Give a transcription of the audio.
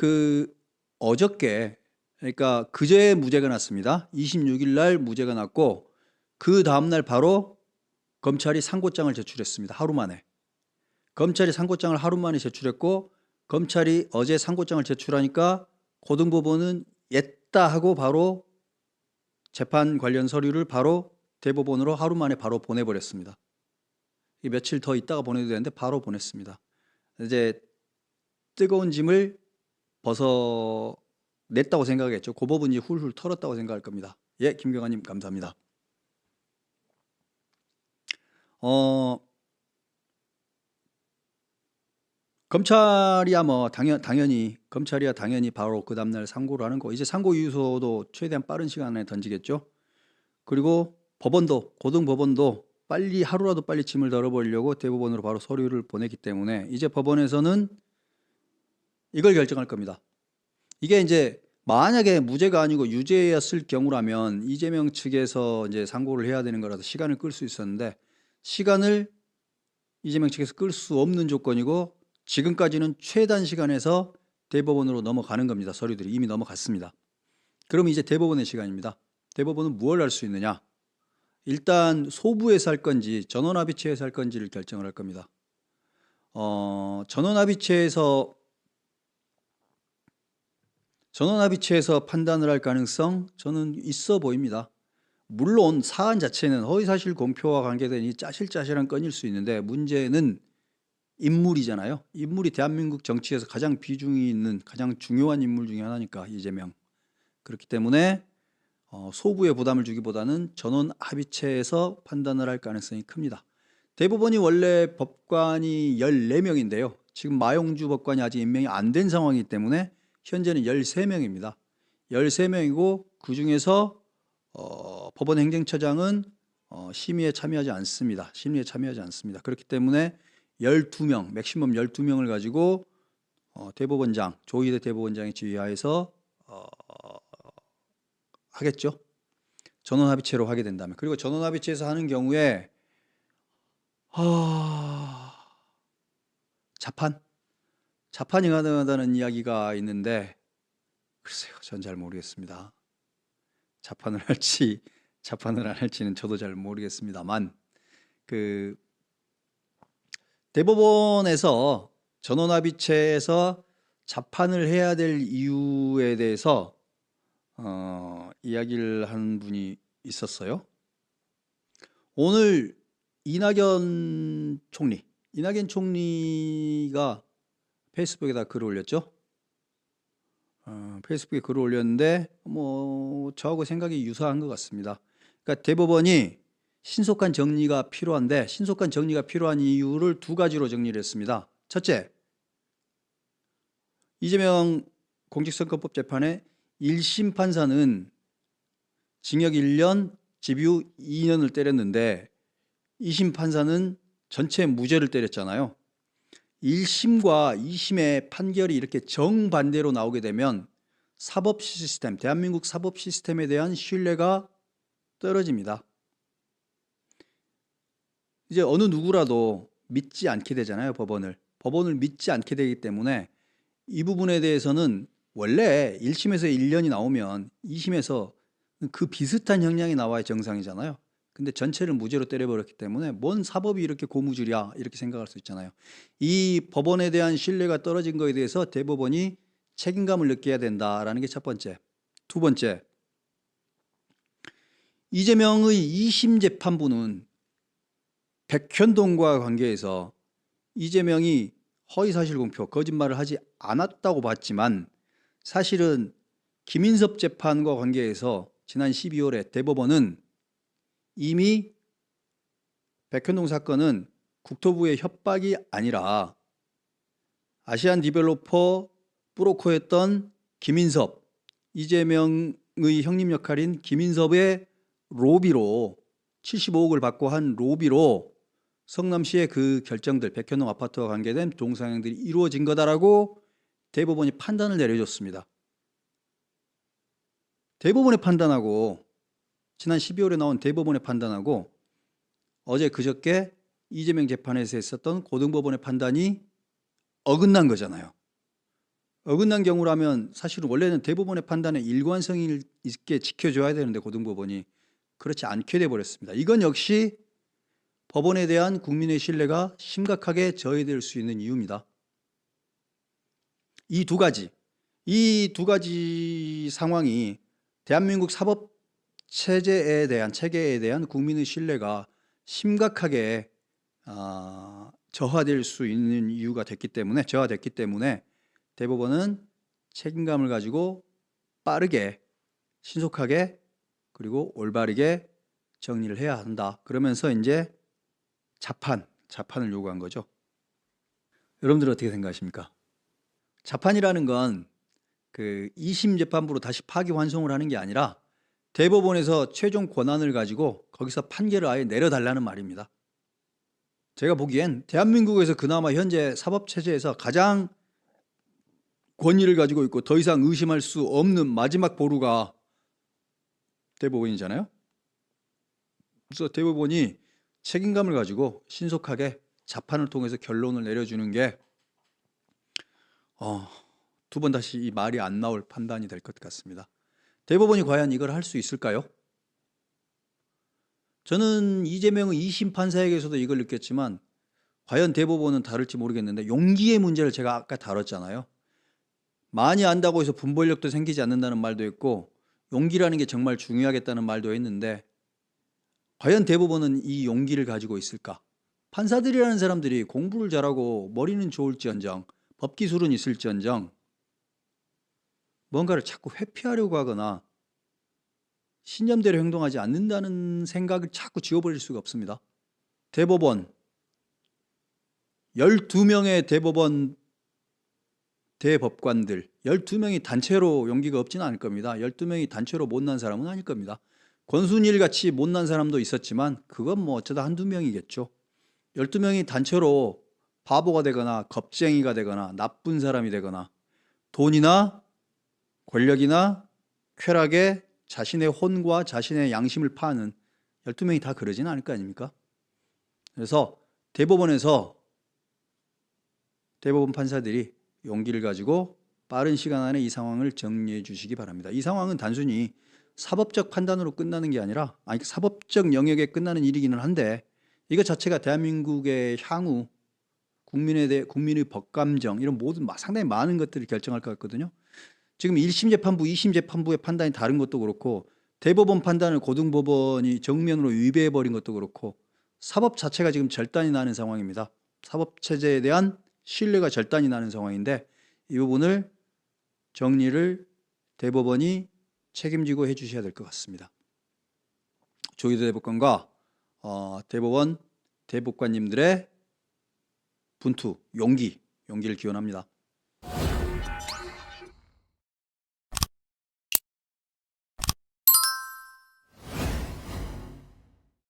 그 어저께 그러니까 그제 무죄가 났습니다. 26일 날 무죄가 났고 그 다음 날 바로 검찰이 상고장을 제출했습니다. 하루 만에. 검찰이 상고장을 하루 만에 제출했고 검찰이 어제 상고장을 제출하니까 고등법원은 옛다 하고 바로 재판 관련 서류를 바로 대법원으로 하루 만에 바로 보내버렸습니다. 이 며칠 더 있다가 보내도 되는데 바로 보냈습니다. 이제 뜨거운 짐을 벗어 냈다고 생각했죠. 그 이제 훌훌 털었다고 생각할 겁니다. 예, 김경아님 감사합니다. 어, 검찰이야 뭐 당연 당연히 검찰이야 당연히 바로 그 다음날 상고를 하는 거. 이제 상고 이유서도 최대한 빠른 시간 안에 던지겠죠. 그리고 법원도 고등 법원도 빨리 하루라도 빨리 짐을 덜어버리려고 대법원으로 바로 서류를 보냈기 때문에 이제 법원에서는 이걸 결정할 겁니다. 이게 이제 만약에 무죄가 아니고 유죄였을 경우라면 이재명 측에서 이제 상고를 해야 되는 거라서 시간을 끌 수 있었는데 시간을 이재명 측에서 끌 수 없는 조건이고 지금까지는 최단 시간에서 대법원으로 넘어가는 겁니다. 서류들이 이미 넘어갔습니다. 그럼 이제 대법원의 시간입니다. 대법원은 무엇을 할 수 있느냐? 일단 소부에서 할 건지 전원합의체에서 할 건지를 결정을 할 겁니다. 어, 전원합의체에서 전원합의체에서 판단을 할 가능성 저는 있어 보입니다. 물론 사안 자체는 허위사실 공표와 관계된 이 짜실짜실한 건일 수 있는데 문제는 인물이잖아요. 인물이 대한민국 정치에서 가장 비중이 있는 가장 중요한 인물 중에 하나니까 이재명. 그렇기 때문에 어, 소부의 부담을 주기보다는 전원 합의체에서 판단을 할 가능성이 큽니다. 대법원이 원래 법관이 14명인데요. 지금 마용주 법관이 아직 임명이 안 된 상황이기 때문에 현재는 13명입니다. 13명이고 그 중에서 어, 법원 행정처장은 어, 심의에 참여하지 않습니다. 심의에 참여하지 않습니다. 그렇기 때문에 12명, 맥시멈 12명을 가지고 어, 대법원장, 조희대 대법원장의 지휘하에서 어, 하겠죠. 전원합의체로 하게 된다면. 그리고 전원합의체에서 하는 경우에 아, 자판? 자판이 가능하다는 이야기가 있는데 글쎄요, 전 잘 모르겠습니다. 자판을 할지 자판을 안 할지는 저도 잘 모르겠습니다만 그 대법원에서 전원합의체에서 자판을 해야 될 이유에 대해서 어, 이야기를 한 분이 있었어요. 오늘 이낙연 총리, 이낙연 총리가 페이스북에다 글을 올렸죠. 어, 페이스북에 글을 올렸는데 뭐 저하고 생각이 유사한 것 같습니다. 그러니까 대법원이 신속한 정리가 필요한데 신속한 정리가 필요한 이유를 두 가지로 정리를 했습니다. 첫째, 이재명 공직선거법 재판의 1심 판사는 징역 1년, 집유 2년을 때렸는데 2심 판사는 전체 무죄를 때렸잖아요. 1심과 2심의 판결이 이렇게 정반대로 나오게 되면 사법 시스템, 대한민국 사법 시스템에 대한 신뢰가 떨어집니다. 이제 어느 누구라도 믿지 않게 되잖아요, 법원을. 법원을 믿지 않게 되기 때문에 이 부분에 대해서는 원래 1심에서 1년이 나오면 2심에서 그 비슷한 형량이 나와야 정상이잖아요. 근데 전체를 무죄로 때려버렸기 때문에 뭔 사법이 이렇게 고무줄이야 이렇게 생각할 수 있잖아요. 이 법원에 대한 신뢰가 떨어진 거에 대해서 대법원이 책임감을 느껴야 된다라는 게 첫 번째. 두 번째. 이재명의 2심 재판부는 백현동과 관계해서 이재명이 허위사실 공표, 거짓말을 하지 않았다고 봤지만 사실은 김인섭 재판과 관계해서 지난 12월에 대법원은 이미 백현동 사건은 국토부의 협박이 아니라 아시안 디벨로퍼 브로커였던 김인섭, 이재명의 형님 역할인 김인섭의 로비로 75억을 받고 한 로비로 성남시의 그 결정들, 백현동 아파트와 관계된 동상행들이 이루어진 거다라고 대법원이 판단을 내려줬습니다. 대법원의 판단하고 지난 12월에 나온 대법원의 판단하고 어제 그저께 이재명 재판에서 했었던 고등법원의 판단이 어긋난 거잖아요. 어긋난 경우라면 사실은 원래는 대법원의 판단에 일관성이 있게 지켜줘야 되는데 고등법원이 그렇지 않게 돼 버렸습니다. 이건 역시 법원에 대한 국민의 신뢰가 심각하게 저해될 수 있는 이유입니다. 이 두 가지, 이 두 가지 상황이 대한민국 사법 체제에 대한 체계에 대한 국민의 신뢰가 심각하게 아, 저하될 수 있는 이유가 됐기 때문에 저하됐기 때문에 대법원은 책임감을 가지고 빠르게 신속하게 그리고 올바르게 정리를 해야 한다. 그러면서 이제 자판, 자판을 요구한 거죠. 여러분들 어떻게 생각하십니까? 자판이라는 건 그 2심 재판부로 다시 파기 환송을 하는 게 아니라 대법원에서 최종 권한을 가지고 거기서 판결을 아예 내려달라는 말입니다. 제가 보기엔 대한민국에서 그나마 현재 사법 체제에서 가장 권위를 가지고 있고 더 이상 의심할 수 없는 마지막 보루가 대법원이잖아요. 그래서 대법원이 책임감을 가지고 신속하게 자판을 통해서 결론을 내려주는 게 어, 두 번 다시 이 말이 안 나올 판단이 될 것 같습니다. 대법원이 과연 이걸 할 수 있을까요? 저는 이재명의 2심 판사에게서도 이걸 느꼈지만 과연 대법원은 다를지 모르겠는데 용기의 문제를 제가 아까 다뤘잖아요. 많이 안다고 해서 분별력도 생기지 않는다는 말도 했고 용기라는 게 정말 중요하겠다는 말도 했는데 과연 대법원은 이 용기를 가지고 있을까? 판사들이라는 사람들이 공부를 잘하고 머리는 좋을지언정 법 기술은 있을지언정 뭔가를 자꾸 회피하려고 하거나 신념대로 행동하지 않는다는 생각을 자꾸 지워버릴 수가 없습니다. 대법원 12명의 대법원 대법관들 12명이 단체로 용기가 없지는 않을 겁니다. 12명이 단체로 못난 사람은 아닐 겁니다. 권순일 같이 못난 사람도 있었지만 그건 뭐 어쩌다 한두 명이겠죠. 12명이 단체로 바보가 되거나 겁쟁이가 되거나 나쁜 사람이 되거나 돈이나 권력이나 쾌락에 자신의 혼과 자신의 양심을 파는 12명이 다 그러지는 않을 거 아닙니까? 그래서 대법원에서 대법원 판사들이 용기를 가지고 빠른 시간 안에 이 상황을 정리해 주시기 바랍니다. 이 상황은 단순히 사법적 판단으로 끝나는 게 아니라 아니 사법적 영역에 끝나는 일이기는 한데 이것 자체가 대한민국의 향후 국민에 대해 국민의 법감정 이런 모든 마- 상당히 많은 것들을 결정할 것 같거든요. 지금 1심 재판부, 2심 재판부의 판단이 다른 것도 그렇고 대법원 판단을 고등법원이 정면으로 위배해 버린 것도 그렇고 사법 자체가 지금 절단이 나는 상황입니다. 사법 체제에 대한 신뢰가 절단이 나는 상황인데 이 부분을 정리를 대법원이 책임지고 해 주셔야 될 것 같습니다. 조희도 대법관과 어, 대법원 대법관님들의 분투, 용기, 용기를 기원합니다.